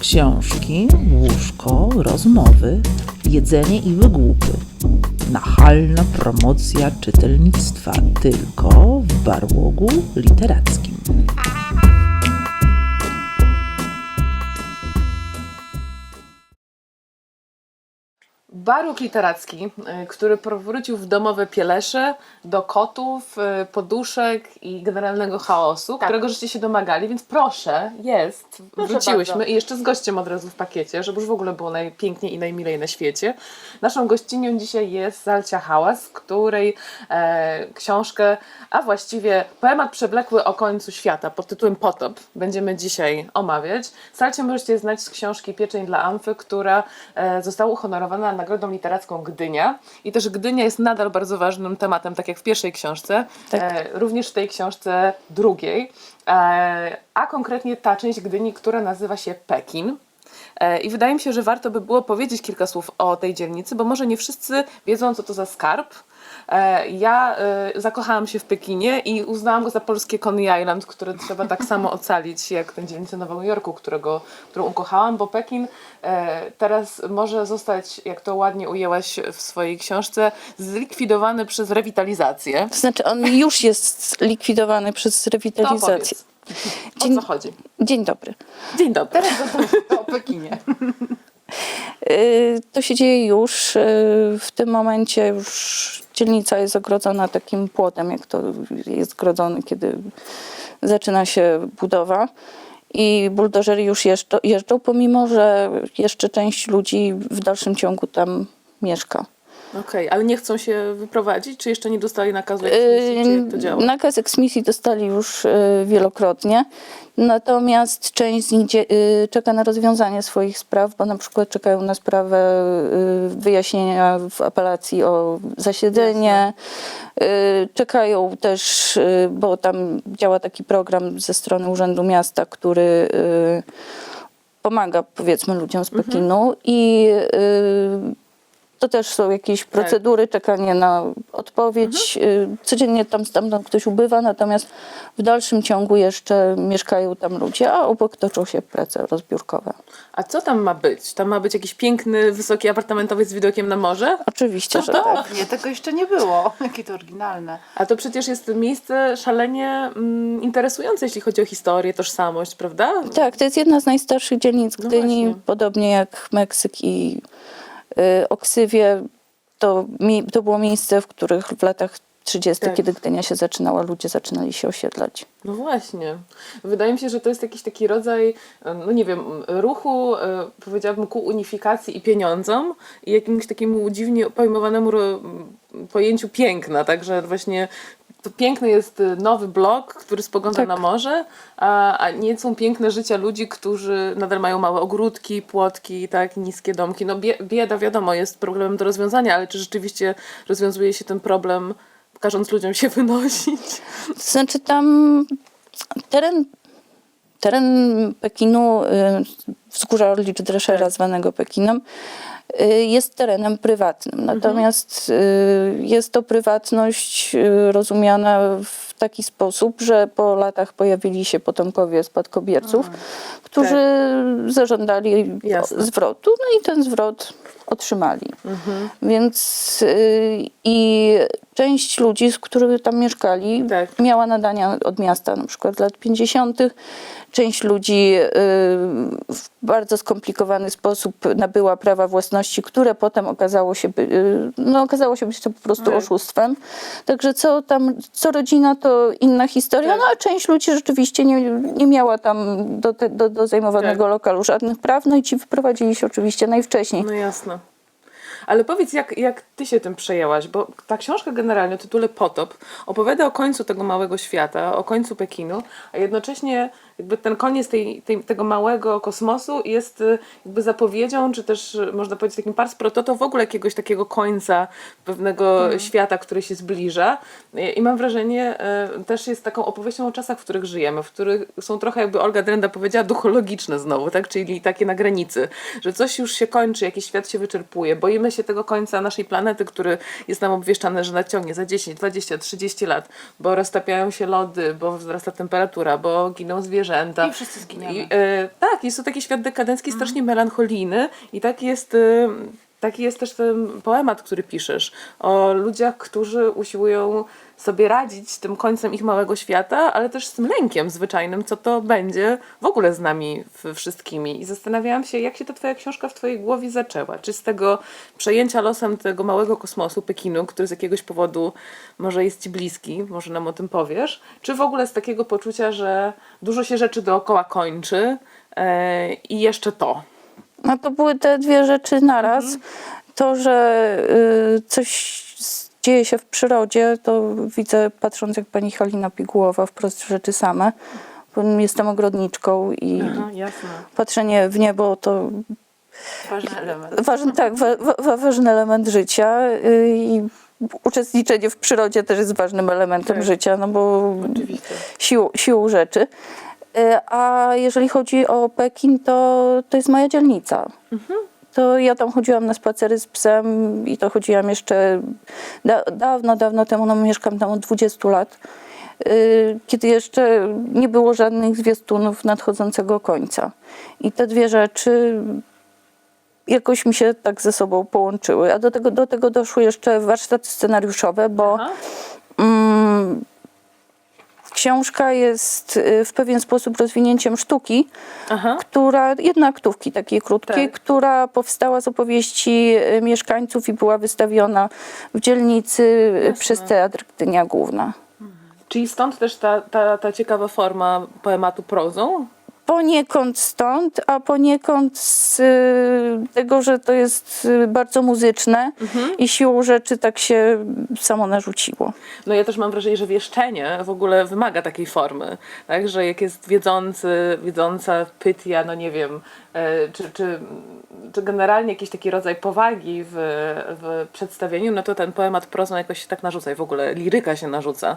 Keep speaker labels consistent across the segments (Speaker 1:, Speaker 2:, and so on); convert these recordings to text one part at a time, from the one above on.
Speaker 1: Książki, łóżko, rozmowy, jedzenie i wygłupy. Nachalna promocja czytelnictwa tylko w barłogu literackim.
Speaker 2: Baruk literacki, y, który powrócił w domowe pielesze do kotów, y, poduszek i generalnego chaosu, którego żeście się domagali, więc proszę, jest. Wróciłyśmy
Speaker 3: bardzo.
Speaker 2: i jeszcze z gościem od razu w pakiecie, żeby już w ogóle było najpiękniej i najmilej na świecie. Naszą gościnią dzisiaj jest Zalcia Hałas, której e, książkę, a właściwie poemat przewlekły o końcu świata pod tytułem Potop będziemy dzisiaj omawiać. Zalcie możecie znać z książki Pieczeń dla Amfy, która e, została uhonorowana Nagrodą Literacką Gdynia. I też Gdynia jest nadal bardzo ważnym tematem, tak jak w pierwszej książce,
Speaker 3: Tak.
Speaker 2: e, również w tej książce drugiej. E, a konkretnie ta część Gdyni, która nazywa się Pekin. E, I wydaje mi się, że warto by było powiedzieć kilka słów o tej dzielnicy, bo może nie wszyscy wiedzą, co to za skarb. E, Ja e, zakochałam się w Pekinie i uznałam go za polskie Coney Island, które trzeba tak samo ocalić jak tę dzielnicę Nowego Jorku, którego, którą ukochałam, bo Pekin teraz może zostać, jak to ładnie ujęłaś w swojej książce, zlikwidowany przez rewitalizację.
Speaker 3: To znaczy on już jest likwidowany przez rewitalizację.
Speaker 2: Powiedz, o
Speaker 3: Dzień,
Speaker 2: co chodzi?
Speaker 3: dzień dobry.
Speaker 2: Dzień dobry.
Speaker 4: o Pekinie.
Speaker 3: Y, To się dzieje już. y, W tym momencie już dzielnica jest ogrodzona takim płotem, jak to jest grodzony, kiedy zaczyna się budowa. I buldożery już jeżdżą, jeżdżą, pomimo że jeszcze część ludzi w dalszym ciągu tam mieszka.
Speaker 2: Okej, ale nie chcą się wyprowadzić? Czy jeszcze nie dostali nakazu eksmisji? Czy jak to działa?
Speaker 3: Yy, Nakaz eksmisji dostali już y, wielokrotnie, natomiast część z nich dzie- y, czeka na rozwiązanie swoich spraw, bo na przykład czekają na sprawę y, wyjaśnienia w apelacji o zasiedzenie. Y, Czekają też, y, bo tam działa taki program ze strony Urzędu Miasta, który y, pomaga powiedzmy ludziom z Pekinu i y, to też są jakieś procedury, czekanie na odpowiedź. Y, Codziennie tam stamtąd ktoś ubywa, natomiast w dalszym ciągu jeszcze mieszkają tam ludzie, a obok toczą się prace rozbiórkowe.
Speaker 2: A co tam ma być? Tam ma być jakiś piękny, wysoki apartamentowiec z widokiem na morze?
Speaker 3: Oczywiście, że tak.
Speaker 4: Nie, tego jeszcze nie było. Jakie to oryginalne.
Speaker 2: A to przecież jest miejsce szalenie mm, interesujące, jeśli chodzi o historię, tożsamość, prawda?
Speaker 3: Tak, to jest jedna z najstarszych dzielnic
Speaker 2: No
Speaker 3: Gdyni,
Speaker 2: właśnie.
Speaker 3: podobnie jak Meksyk i y, Oksywie. To, mi, to było miejsce, w których w latach 30.,
Speaker 2: Tak.
Speaker 3: kiedy Gdynia się zaczynała, ludzie zaczynali się osiedlać.
Speaker 2: No właśnie. Wydaje mi się, że to jest jakiś taki rodzaj, e, no nie wiem, ruchu, e, powiedziałabym, ku unifikacji i pieniądzom i jakimś takiemu dziwnie pojmowanemu pojęciu piękna, także właśnie to piękny jest e, nowy blok, który spogląda
Speaker 3: Tak.
Speaker 2: na morze, a, a nie są piękne życia ludzi, którzy nadal mają małe ogródki, płotki, tak, niskie domki. No bie, bieda wiadomo jest problemem do rozwiązania, ale czy rzeczywiście rozwiązuje się ten problem, każąc ludziom się wynosić?
Speaker 3: To znaczy tam teren, teren Pekinu, y, wzgórza Orlicz Dreszera
Speaker 2: Tak.
Speaker 3: zwanego Pekinem, y, jest terenem prywatnym. Natomiast y, jest to prywatność y, rozumiana w taki sposób, że po latach pojawili się potomkowie spadkobierców, którzy zażądali
Speaker 2: Jasne.
Speaker 3: zwrotu, no i ten zwrot otrzymali. Więc y, i część ludzi, z których tam mieszkali,
Speaker 2: Tak.
Speaker 3: miała nadania od miasta, na przykład lat 50. Część ludzi y, w bardzo skomplikowany sposób nabyła prawa własności, które potem okazało się, by, y, no, okazało się być to po prostu
Speaker 2: Tak.
Speaker 3: oszustwem. Także co tam, co rodzina to inna historia,
Speaker 2: Tak.
Speaker 3: no a część ludzi rzeczywiście nie, nie miała tam do, te, do, do zajmowanego
Speaker 2: Tak.
Speaker 3: lokalu żadnych praw, no i ci wyprowadzili się oczywiście najwcześniej.
Speaker 2: No jasne. Ale powiedz, jak, jak ty się tym przejęłaś, bo ta książka generalnie o tytule Potop opowiada o końcu tego małego świata, o końcu Pekinu, a jednocześnie jakby ten koniec tej, tej, tego małego kosmosu jest y, jakby zapowiedzią, czy też y, można powiedzieć takim pars pro toto w ogóle jakiegoś takiego końca pewnego świata, który się zbliża. I, I mam wrażenie, y, też jest taką opowieścią o czasach, w których żyjemy, w których są trochę jakby Olga Drenda powiedziała duchologiczne znowu, tak? Czyli takie na granicy, że coś już się kończy, jakiś świat się wyczerpuje. Boimy się tego końca naszej planety, który jest nam obwieszczany, że naciągnie za 10, 20, 30 lat, bo roztapiają się lody, bo wzrasta temperatura, bo giną zwierzęta, zwierzęta.
Speaker 4: I wszyscy zginiemy.
Speaker 2: I, e, tak, jest to taki świat dekadencki, strasznie melancholijny i tak jest... E, Taki jest też ten poemat, który piszesz, o ludziach, którzy usiłują sobie radzić z tym końcem ich małego świata, ale też z tym lękiem zwyczajnym, co to będzie w ogóle z nami wszystkimi. I zastanawiałam się, jak się ta twoja książka w twojej głowie zaczęła. Czy z tego przejęcia losem tego małego kosmosu, Pekinu, który z jakiegoś powodu może jest ci bliski, może nam o tym powiesz, czy w ogóle z takiego poczucia, że dużo się rzeczy dookoła kończy e, i jeszcze to.
Speaker 3: No to były te dwie rzeczy naraz. To, że y, coś dzieje się w przyrodzie, to widzę patrząc jak pani Halina Pigułowa wprost rzeczy same. Jestem ogrodniczką i
Speaker 2: Aha,
Speaker 3: patrzenie w niebo to
Speaker 4: Ważny element.
Speaker 3: ważny, tak, wa, wa, ważny element życia y, i uczestniczenie w przyrodzie też jest ważnym elementem
Speaker 2: Tak.
Speaker 3: życia, no bo
Speaker 2: Oczywiście.
Speaker 3: siłą, siłą rzeczy. Y, A jeżeli chodzi o Pekin, to, to jest moja dzielnica. To ja tam chodziłam na spacery z psem i to chodziłam jeszcze da, dawno, dawno temu, no mieszkam tam od 20 lat, y, kiedy jeszcze nie było żadnych zwiastunów nadchodzącego końca. I te dwie rzeczy jakoś mi się tak ze sobą połączyły. A do tego, do tego doszły jeszcze warsztaty scenariuszowe, bo mm, książka jest y, w pewien sposób rozwinięciem sztuki,
Speaker 2: Aha.
Speaker 3: która, jednaktówki takiej krótkiej,
Speaker 2: Tak.
Speaker 3: która powstała z opowieści y, mieszkańców i była wystawiona w dzielnicy y,
Speaker 2: Jasne.
Speaker 3: przez Teatr Gdynia Główna.
Speaker 2: Czyli stąd też ta, ta, ta ciekawa forma poematu prozą?
Speaker 3: Poniekąd stąd, a poniekąd z y, tego, że to jest y, bardzo muzyczne i siłą rzeczy tak się samo narzuciło.
Speaker 2: No ja też mam wrażenie, że wieszczenie w ogóle wymaga takiej formy, tak? Że jak jest wiedzący, wiedząca pytia, no nie wiem, e, czy, czy, czy generalnie jakiś taki rodzaj powagi w, w przedstawieniu, no to ten poemat prozą jakoś tak narzuca i w ogóle liryka się narzuca.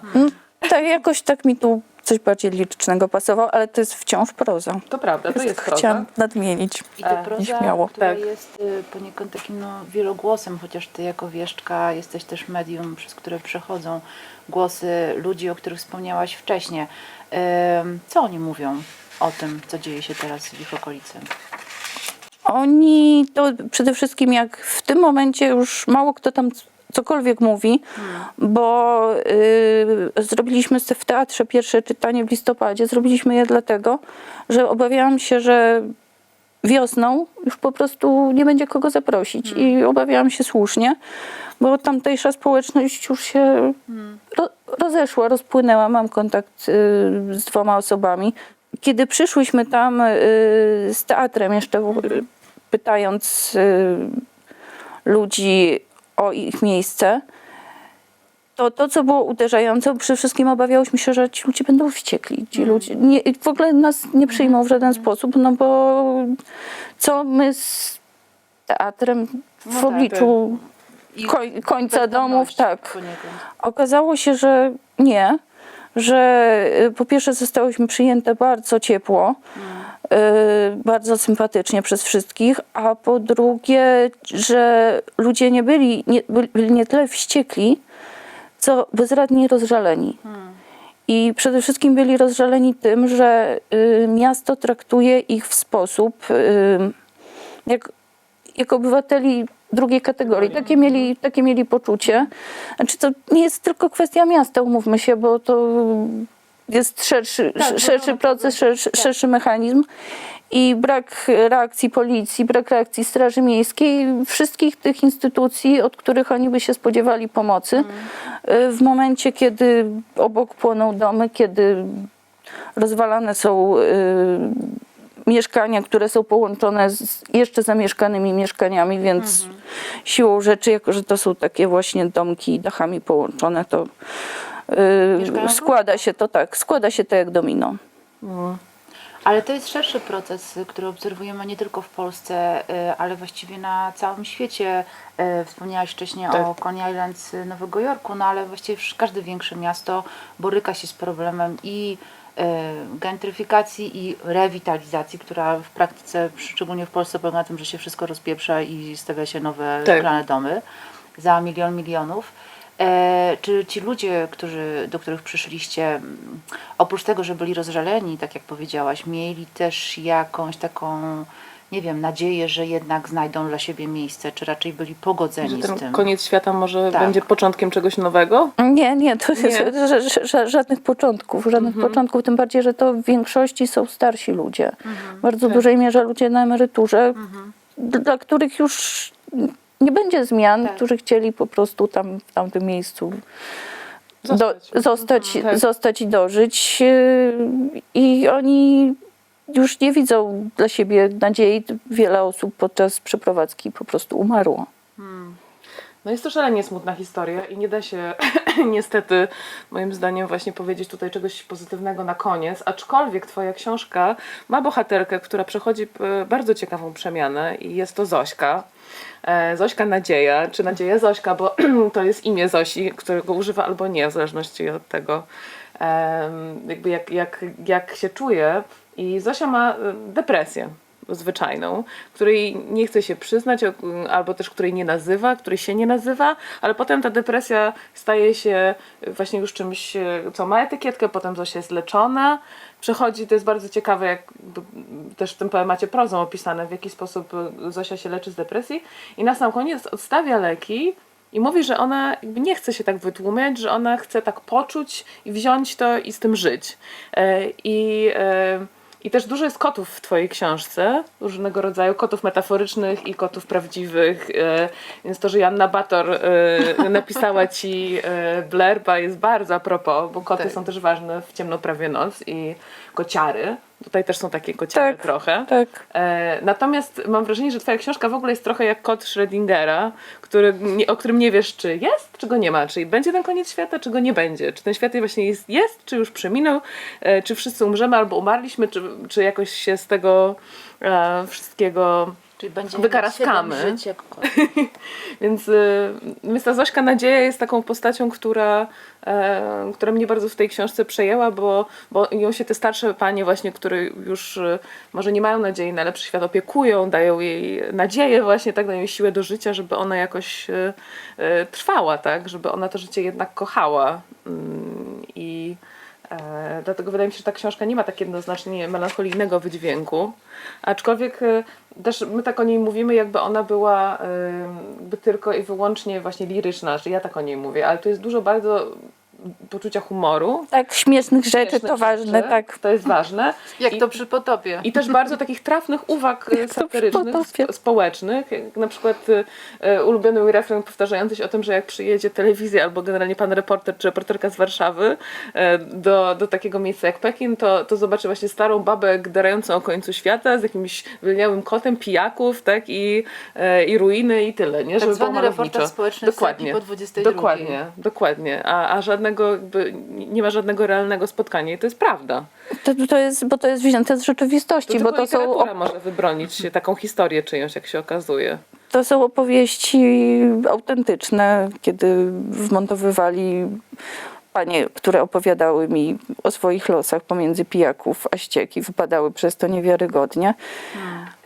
Speaker 3: Tak, jakoś tak mi tu coś bardziej lirycznego pasowało, ale to jest wciąż proza.
Speaker 2: To prawda, to jest proza.
Speaker 3: Chciałam nadmienić.
Speaker 4: I to
Speaker 2: E,
Speaker 4: proza,
Speaker 3: nieśmiało.
Speaker 4: która
Speaker 2: Tak.
Speaker 4: jest y, poniekąd takim no, wielogłosem, chociaż ty jako wieszczka jesteś też medium, przez które przechodzą głosy ludzi, o których wspomniałaś wcześniej. Co oni mówią o tym, co dzieje się teraz w ich okolicy?
Speaker 3: Oni to przede wszystkim jak w tym momencie już mało kto tam cokolwiek mówi, bo y, zrobiliśmy w teatrze pierwsze czytanie w listopadzie. Zrobiliśmy je dlatego, że obawiałam się, że wiosną już po prostu nie będzie kogo zaprosić i obawiałam się słusznie, bo tamtejsza społeczność już się ro, rozeszła, rozpłynęła. Mam kontakt y, z dwoma osobami. Kiedy przyszłyśmy tam y, z teatrem jeszcze w, pytając y, ludzi o ich miejsce, to to, co było uderzające, przede wszystkim obawiałyśmy się, że ci ludzie będą wściekli. Ci ludzie nie, w ogóle nas nie przyjmą w żaden sposób, no bo co my z teatrem w
Speaker 4: No tak,
Speaker 3: obliczu
Speaker 4: I
Speaker 3: koń, końca domów, tak. Okazało się, że nie, że y, po pierwsze zostałyśmy przyjęte bardzo ciepło, y, bardzo sympatycznie przez wszystkich, a po drugie, że ludzie nie byli nie, byli nie tyle wściekli, co bezradnie rozżaleni. I przede wszystkim byli rozżaleni tym, że y, miasto traktuje ich w sposób, y, jak, jak obywateli drugiej kategorii. Takie mieli, takie mieli poczucie. Znaczy to nie jest tylko kwestia miasta, umówmy się, bo to jest szerszy,
Speaker 4: Tak,
Speaker 3: szerszy proces, szerszy, szerszy mechanizm. I brak reakcji policji, brak reakcji Straży Miejskiej, wszystkich tych instytucji, od których oni by się spodziewali pomocy. Y, W momencie, kiedy obok płoną domy, kiedy rozwalane są y, mieszkania, które są połączone z jeszcze zamieszkanymi mieszkaniami, więc siłą rzeczy, jako że to są takie właśnie domki dachami połączone, to
Speaker 4: Mieszkają
Speaker 3: y, składa się to tak, składa się to jak domino.
Speaker 4: Ale to jest szerszy proces, który obserwujemy nie tylko w Polsce, y, ale właściwie na całym świecie. Y, Wspomniałaś wcześniej
Speaker 2: Tak.
Speaker 4: o Coney Island z Nowego Jorku, no ale właściwie każde większe miasto boryka się z problemem i gentryfikacji i rewitalizacji, która w praktyce, szczególnie w Polsce, polega na tym, że się wszystko rozpieprza i stawia się nowe
Speaker 2: Tak.
Speaker 4: domy za milion milionów. E, czy ci ludzie, którzy, do których przyszliście, oprócz tego, że byli rozżaleni, tak jak powiedziałaś, mieli też jakąś taką, nie wiem, nadzieję, że jednak znajdą dla siebie miejsce, czy raczej byli
Speaker 2: Że
Speaker 4: pogodzeni z tym?
Speaker 2: koniec świata może
Speaker 4: Tak.
Speaker 2: będzie początkiem czegoś nowego?
Speaker 3: Nie, nie, to jest
Speaker 2: Nie.
Speaker 3: że- że- że- żadnych początków, żadnych początków, tym bardziej, że to w większości są starsi ludzie. W bardzo
Speaker 2: tak.
Speaker 3: dużej mierze ludzie na emeryturze, d- dla których już nie będzie zmian,
Speaker 4: Tak.
Speaker 3: którzy chcieli po prostu tam w tamtym miejscu
Speaker 2: Zostać.
Speaker 3: Do, zostać,
Speaker 2: Tak.
Speaker 3: zostać i dożyć. yy, I oni już nie widzą dla siebie nadziei. Wiele osób podczas przeprowadzki po prostu umarło.
Speaker 2: No jest to szalenie smutna historia i nie da się niestety moim zdaniem właśnie powiedzieć tutaj czegoś pozytywnego na koniec, aczkolwiek twoja książka ma bohaterkę, która przechodzi e, bardzo ciekawą przemianę i jest to Zośka. E, Zośka Nadzieja, czy Nadzieja Zośka, bo to jest imię Zosi, którego używa albo nie, w zależności od tego jakby jak, jak, jak się czuje. I Zosia ma e, depresję zwyczajną, której nie chce się przyznać, albo też której nie nazywa, której się nie nazywa, ale potem ta depresja staje się właśnie już czymś, e, co ma etykietkę, potem Zosia jest leczona, przechodzi, to jest bardzo ciekawe, jak też w tym poemacie prozą opisane, w jaki sposób e, Zosia się leczy z depresji i na sam koniec odstawia leki i mówi, że ona nie chce się tak wytłumiać, że ona chce tak poczuć i wziąć to i z tym żyć. E, I, e, I też dużo jest kotów w Twojej książce, różnego rodzaju kotów metaforycznych i kotów prawdziwych. E, Więc to, że Janna Bator e, napisała Ci e, blerba jest bardzo a propos, bo koty
Speaker 4: Tak.
Speaker 2: są też ważne w ciemno prawie noc i kociary. Tutaj też są takie kociary
Speaker 3: Tak,
Speaker 2: trochę.
Speaker 3: Tak.
Speaker 2: E, natomiast mam wrażenie, że twoja książka w ogóle jest trochę jak kot Schrödingera, który, nie, o którym nie wiesz, czy jest, czy go nie ma, czy będzie ten koniec świata, czy go nie będzie. Czy ten świat właśnie jest, jest czy już przeminął, e, czy wszyscy umrzemy albo umarliśmy, czy, czy jakoś się z tego e, wszystkiego...
Speaker 4: Czyli będzie
Speaker 2: Wykaraskamy. Więc, y, więc ta Zośka Nadzieja jest taką postacią, która, e, która mnie bardzo w tej książce przejęła, bo, bo ją się te starsze panie właśnie, które już y, może nie mają nadziei na lepszy świat, opiekują, dają jej nadzieję właśnie, tak, dają jej siłę do życia, żeby ona jakoś y, y, trwała, tak, żeby ona to życie jednak kochała. Mm, I e, dlatego wydaje mi się, że ta książka nie ma tak jednoznacznie melancholijnego wydźwięku, aczkolwiek e, też my tak o niej mówimy, jakby ona była e, jakby tylko i wyłącznie właśnie liryczna, że ja tak o niej mówię, ale tu jest dużo bardzo poczucia humoru.
Speaker 3: Tak, śmiesznych rzeczy
Speaker 2: śmiesznych
Speaker 3: to ważne,
Speaker 2: rzeczy,
Speaker 3: tak.
Speaker 2: To jest ważne.
Speaker 4: Jak
Speaker 2: I-
Speaker 4: to przy potopie.
Speaker 2: i też bardzo takich trafnych uwag satyrycznych, sp- społecznych. Jak na przykład e, e, ulubiony mój refren powtarzający się o tym, że jak przyjedzie telewizja albo generalnie pan reporter czy reporterka z Warszawy e, do, do takiego miejsca jak Pekin, to, to zobaczy właśnie starą babę gderającą o końcu świata z jakimś wylniałym kotem, pijaków, tak, i, e, i ruiny i tyle, nie?
Speaker 4: Tak
Speaker 2: Żeby
Speaker 4: zwany reportaż społeczny
Speaker 2: Dokładnie.
Speaker 4: Po 22.
Speaker 2: Dokładnie, dokładnie. A, a żadnego, jakby, nie ma żadnego realnego spotkania i to jest prawda.
Speaker 3: To, to jest, bo to jest wzięte z rzeczywistości,
Speaker 2: To
Speaker 3: bo
Speaker 2: tylko
Speaker 3: to są, op-
Speaker 2: może wybronić taką historię czyjąś, jak się okazuje.
Speaker 3: to są opowieści autentyczne, kiedy wmontowywali panie, które opowiadały mi o swoich losach pomiędzy pijaków a ścieki, wypadały przez to niewiarygodnie.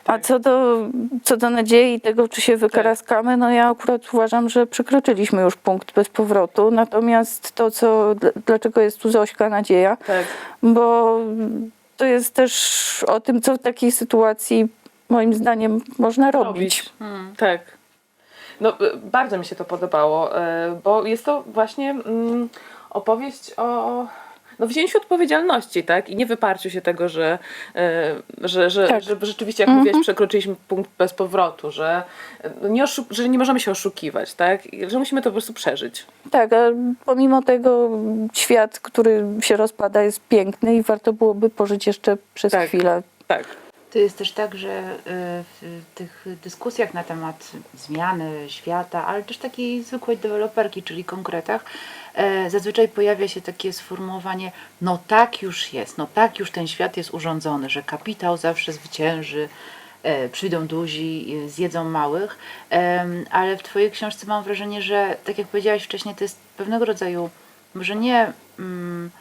Speaker 3: A co do, co do nadziei tego, czy się wykaraskamy, no ja akurat uważam, że przekroczyliśmy już punkt bez powrotu. Natomiast to, co, dl- dlaczego jest tu Zośka nadzieja,
Speaker 2: Tak.
Speaker 3: bo to jest też o tym, co w takiej sytuacji moim zdaniem można robić.
Speaker 2: Tak. No, y, bardzo mi się to podobało, y, bo jest to właśnie mm, opowieść o no, wzięciu odpowiedzialności, tak? I nie wyparciu się tego, że, y, że, że,
Speaker 3: Tak.
Speaker 2: że rzeczywiście, jak mówiłaś, przekroczyliśmy punkt bez powrotu, że nie, że nie możemy się oszukiwać, tak? I że musimy to po prostu przeżyć.
Speaker 3: Tak, a pomimo tego świat, który się rozpada, jest piękny i warto byłoby pożyć jeszcze przez
Speaker 2: Tak.
Speaker 3: chwilę.
Speaker 2: Tak.
Speaker 4: To jest też tak, że y, w tych dyskusjach na temat zmiany świata, ale też takiej zwykłej deweloperki, czyli konkretach, e, zazwyczaj pojawia się takie sformułowanie, no tak już jest, no tak już ten świat jest urządzony, że kapitał zawsze zwycięży, e, przyjdą duzi, e, zjedzą małych, ale w Twojej książce mam wrażenie, że tak jak powiedziałaś wcześniej, to jest pewnego rodzaju, może nie... Mm,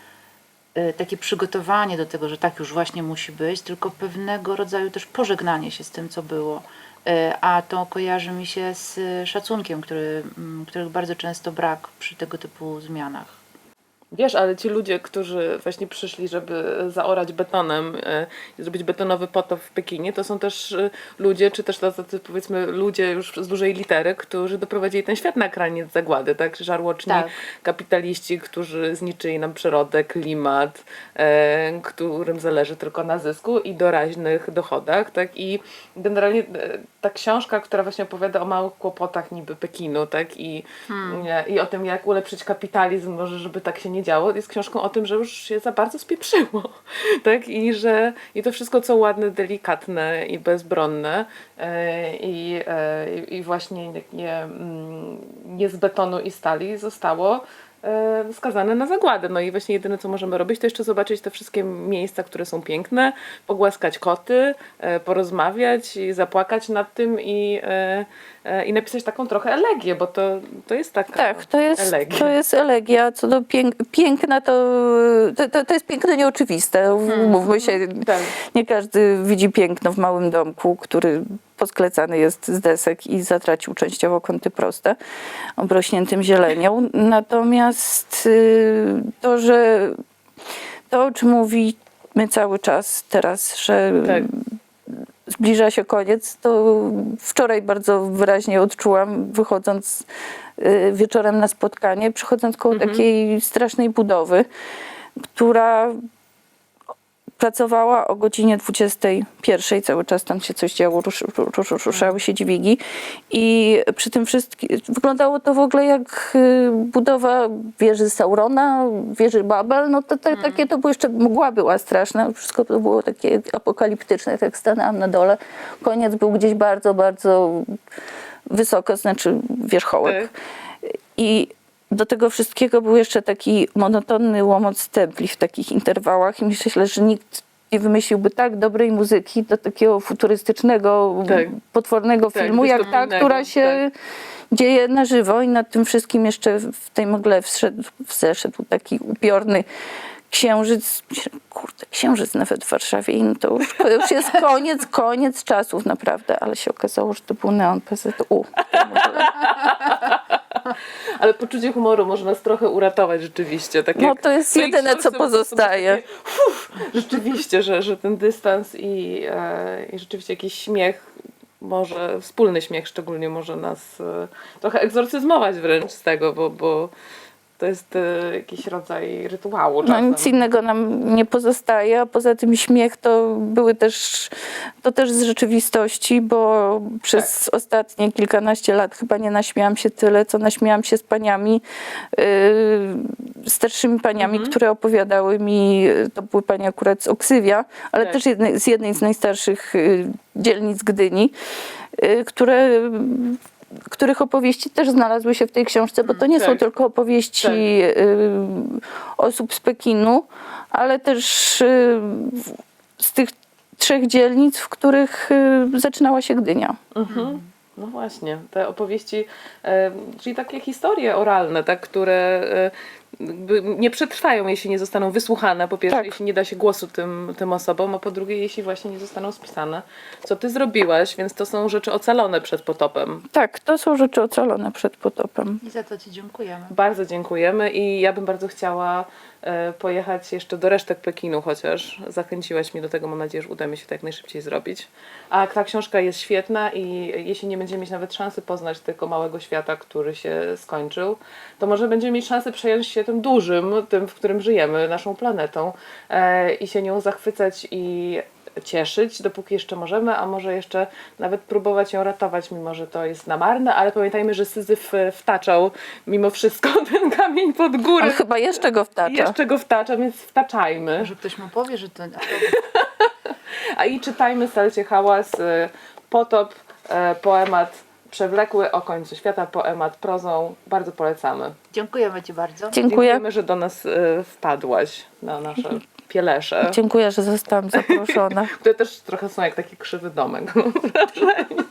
Speaker 4: takie przygotowanie do tego, że tak już właśnie musi być, tylko pewnego rodzaju też pożegnanie się z tym, co było. E, A to kojarzy mi się z szacunkiem, który, mm, których bardzo często brak przy tego typu zmianach.
Speaker 2: Wiesz, ale ci ludzie, którzy właśnie przyszli, żeby zaorać betonem e, i zrobić betonowy potop w Pekinie, to są też e, ludzie, czy też tacy powiedzmy ludzie już z dużej litery, którzy doprowadzili ten świat na kraniec zagłady, tak? Żarłoczni
Speaker 4: Tak.
Speaker 2: kapitaliści, którzy zniszczyli nam przyrodę, klimat, e, którym zależy tylko na zysku i doraźnych dochodach, tak? I generalnie e, ta książka, która właśnie opowiada o małych kłopotach niby Pekinu, tak? I, nie, i o tym, jak ulepszyć kapitalizm, może żeby tak się nie działo, jest książką o tym, że już się za bardzo spieprzyło, tak? I że i to wszystko, co ładne, delikatne i bezbronne e, i, e, i właśnie nie, mm, nie z betonu i stali zostało skazane na zagładę. No i właśnie jedyne, co możemy robić, to jeszcze zobaczyć te wszystkie miejsca, które są piękne, pogłaskać koty, e, porozmawiać i zapłakać nad tym i, e, e, i napisać taką trochę elegię, bo to, to jest taka
Speaker 3: Tak, to jest,
Speaker 2: elegia.
Speaker 3: to jest elegia. Co do pięk, piękna, to, to, to, jest piękno nieoczywiste. Mówmy się,
Speaker 2: Tak.
Speaker 3: nie każdy widzi piękno w małym domku, który posklecany jest z desek i zatracił częściowo kąty proste, obrośniętym zielenią. Natomiast y, to, że to, o czym mówimy cały czas teraz, że
Speaker 2: Tak.
Speaker 3: zbliża się koniec, to wczoraj bardzo wyraźnie odczułam, wychodząc y, wieczorem na spotkanie, przychodząc koło takiej strasznej budowy, która pracowała o godzinie 21, cały czas tam się coś działo, rusz, rusz, ruszały się dźwigi. I przy tym wszystkim wyglądało to w ogóle jak y, budowa wieży Saurona, wieży Babel, no to, to takie to było jeszcze, mgła była straszna, wszystko to było takie apokaliptyczne, tak stanęłam na dole, koniec był gdzieś bardzo, bardzo wysoko, znaczy wierzchołek. I do tego wszystkiego był jeszcze taki monotonny łomot stebli w takich interwałach i myślę, że nikt nie wymyśliłby tak dobrej muzyki do takiego futurystycznego,
Speaker 2: Tak.
Speaker 3: potwornego
Speaker 2: Tak,
Speaker 3: filmu, jak ta, która się
Speaker 2: tak.
Speaker 3: dzieje na żywo i nad tym wszystkim jeszcze w tej mgle wszedł, wzeszedł taki upiorny księżyc, kurde, księżyc nawet w Warszawie i no to już, to już jest koniec, koniec czasów naprawdę, ale się okazało, że to był neon PZU.
Speaker 2: Ale poczucie humoru może nas trochę uratować rzeczywiście. Tak
Speaker 3: No to jest jedyne, co pozostaje.
Speaker 2: takie, rzeczywiście, że, że ten dystans i, e, i rzeczywiście jakiś śmiech, może wspólny śmiech szczególnie może nas e, trochę egzorcyzmować wręcz z tego, bo, bo to jest e, jakiś rodzaj rytuału
Speaker 3: No
Speaker 2: czasem.
Speaker 3: nic innego nam nie pozostaje, a poza tym śmiech to były też, to też z rzeczywistości, bo przez
Speaker 2: Tak.
Speaker 3: ostatnie kilkanaście lat chyba nie naśmiałam się tyle, co naśmiałam się z paniami, yy, starszymi paniami,
Speaker 2: Mhm.
Speaker 3: które opowiadały mi, to były pani akurat z Oksywia, ale
Speaker 2: Tak.
Speaker 3: też jednej, z jednej z najstarszych yy, dzielnic Gdyni, yy, które których opowieści też znalazły się w tej książce, bo to nie są
Speaker 2: tak.
Speaker 3: tylko opowieści
Speaker 2: Tak.
Speaker 3: y, osób z Pekinu, ale też y, z tych trzech dzielnic, w których y, zaczynała się Gdynia.
Speaker 2: Mhm. No właśnie, te opowieści, e, czyli takie historie oralne, tak, które e, nie przetrwają, jeśli nie zostaną wysłuchane, po pierwsze,
Speaker 3: Tak.
Speaker 2: jeśli nie da się głosu tym, tym osobom, a po drugie, jeśli właśnie nie zostaną spisane. Co ty zrobiłaś, więc to są rzeczy ocalone przed potopem.
Speaker 3: Tak, to są rzeczy ocalone przed potopem.
Speaker 4: I za to Ci dziękujemy.
Speaker 2: Bardzo dziękujemy i ja bym bardzo chciała e, pojechać jeszcze do resztek Pekinu chociaż. Zachęciłaś mnie do tego, mam nadzieję, że uda mi się to jak najszybciej zrobić. A ta książka jest świetna i jeśli nie będziemy mieć nawet szansy poznać tego małego świata, który się skończył, to może będziemy mieć szansę przejąć się tym dużym, tym, w którym żyjemy, naszą planetą e, i się nią zachwycać i cieszyć, dopóki jeszcze możemy, a może jeszcze nawet próbować ją ratować, mimo że to jest namarne, ale pamiętajmy, że Syzyf e, wtaczał mimo wszystko ten kamień pod górę.
Speaker 3: On chyba jeszcze go wtacza.
Speaker 2: jeszcze go wtacza, więc wtaczajmy.
Speaker 4: Może ktoś mu powie, że to...
Speaker 2: A i czytajmy Salcie Hałas, e, potop, poemat przewlekły o końcu świata, poemat prozą. Bardzo polecamy.
Speaker 4: Dziękujemy Ci bardzo.
Speaker 3: Dziękuję.
Speaker 2: Dziękujemy, że do nas e, wpadłaś na nasze pielesze.
Speaker 3: Dziękuję, że zostałam zaproszona.
Speaker 2: Które też trochę są jak taki krzywy domek, mam wrażenie.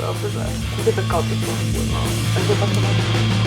Speaker 2: Dobrze. Gdzie te koty poszły, no. Zobaczymy.